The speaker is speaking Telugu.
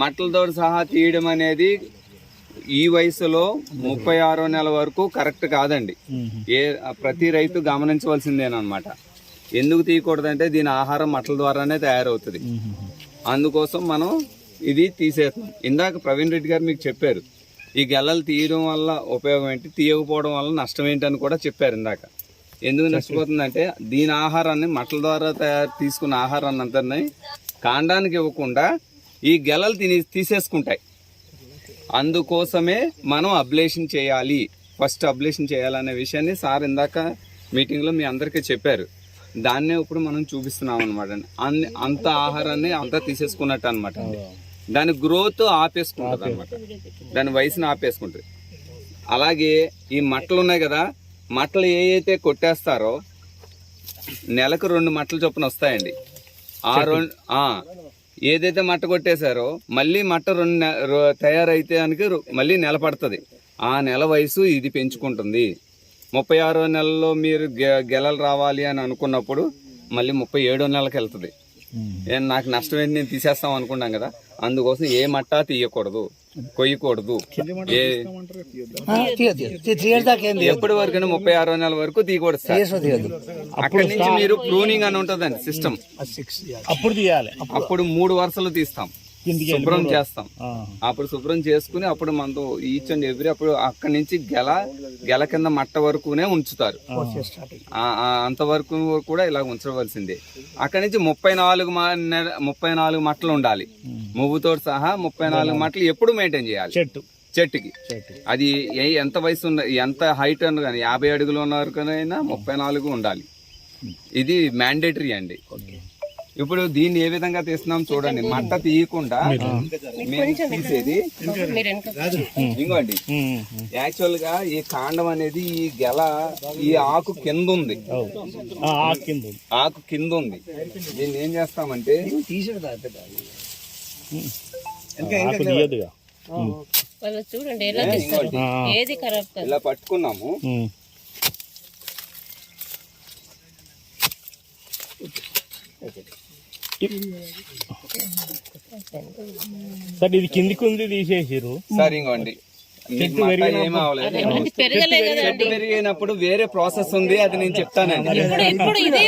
మట్టలతో సహా తీయడం అనేది ఈ వయసులో ముప్పై ఆరో నెల వరకు కరెక్ట్ కాదండి. ఏ ప్రతి రైతు గమనించవలసిందేనమాట ఎందుకు తీయకూడదంటే దీని ఆహారం మట్టల ద్వారానే తయారవుతుంది. అందుకోసం మనం ఇది తీసేస్తాం ఇందాక ప్రవీణ్ రెడ్డి గారు మీకు చెప్పారు ఈ గెల్లలు తీయడం వల్ల ఉపయోగం ఏంటి? తీయకపోవడం వల్ల నష్టం ఏంటని కూడా చెప్పారు ఇందాక. ఎందుకు నష్టపోతుందంటే దీని ఆహారాన్ని మట్టల ద్వారా తయారు తీసుకున్న ఆహారాన్ని అంతని కాండానికి ఇవ్వకుండా ఈ గెలలు తిని తీసేసుకుంటాయి. అందుకోసమే మనం అబ్లేషన్ చేయాలి. ఫస్ట్ అబ్లేషన్ చేయాలనే విషయాన్ని సార్ ఇందాక మీటింగ్లో మీ అందరికీ చెప్పారు. దాన్నే ఇప్పుడు మనం చూపిస్తున్నాం అనమాట అన్ని అంత ఆహారాన్ని అంతా తీసేసుకున్నట్టు అనమాట దాని గ్రోత్ ఆపేసుకుంటుంది అనమాట దాని వయసుని ఆపేసుకుంటుంది. అలాగే ఈ మట్టలు ఉన్నాయి కదా మట్టలు ఏ కొట్టేస్తారో నెలకు రెండు మట్టలు చొప్పున వస్తాయండి. ఆ రెండు ఏదైతే మట్ట కొట్టేశారో మళ్ళీ మట్ట రెండు తయారైతే మళ్ళీ నెల పడుతుంది. ఆ నెల వయసు ఇది పెంచుకుంటుంది. ముప్పై ఆరో నెలలో మీరు గె- గెలలు రావాలి అని అనుకున్నప్పుడు మళ్ళీ ముప్పై ఏడో నెలకి వెళ్తుంది. నాకు నష్టం ఏంటి నేను తీసేస్తాం అనుకున్నాం కదా అందుకోసం ఏ మట్టా తీయకూడదు. కొయ్యకూడదు. ఎప్పటి వరకు ముప్పై ఆరో నెల వరకు తీయకూడదు అక్కడి నుంచి మీరు ప్రూనింగ్ అని ఉంటుందండి సిస్టమ్. అప్పుడు తీయాలి. అప్పుడు మూడు వరుసలు తీస్తాం. శుభ్రం చేస్తాం. ఆ. అప్పుడు శుభ్రం చేసుకుని అప్పుడు మనతో ఈచ్ అండ్ ఎవ్రీ అప్పుడు అక్కడి నుంచి గెల గెల కింద మట్ట వరకునే ఉంచుతారు. ఆ- ఆ అంతవరకు కూడా ఇలా ఉంచవలసిందే. అక్కడి నుంచి ముప్పై నాలుగు ముప్పై నాలుగు మట్టలు ఉండాలి. మువ్వుతో సహా ముప్పై నాలుగు మట్టలు ఎప్పుడు మెయింటైన్ చేయాలి? చెట్టు. చెట్టుకి. చెట్టు. అది ఏ- ఎంత వయసు ఉన్న ఎంత హైట్ అన్న కానీ యాభై అడుగులు ఉన్న వరకునైనా ముప్పై నాలుగు ఉండాలి. ఇది మ్యాండేటరీ అండి. ఇప్పుడు దీన్ని ఏ విధంగా తీస్తున్నాం చూడండి. మట్ట తీయకుండా తీసేది ఇంకోండి. యాక్చువల్గా ఈ కాండం అనేది ఈ గెల ఈ ఆకు కింద ఉంది. ఆ, ఆ కింద ఉంది. ఆకు కింద ఉంది. దీన్ని ఏం చేస్తామంటే ఆకు తీయదుగా వాళ్ళు చూడండి ఎలా తీస్తారు? ఏది ఖరాబ్ కాదు ఇలా పట్టుకున్నాము. సార్ ఇది కిందికి ఉంది తీసేసిర్రు. సరే ఇంకోండి. పెరిగినప్పుడు వేరే ప్రాసెస్ ఉంది అది నేను చెప్తానండి. ఇప్పుడు ఇప్పుడు ఇదే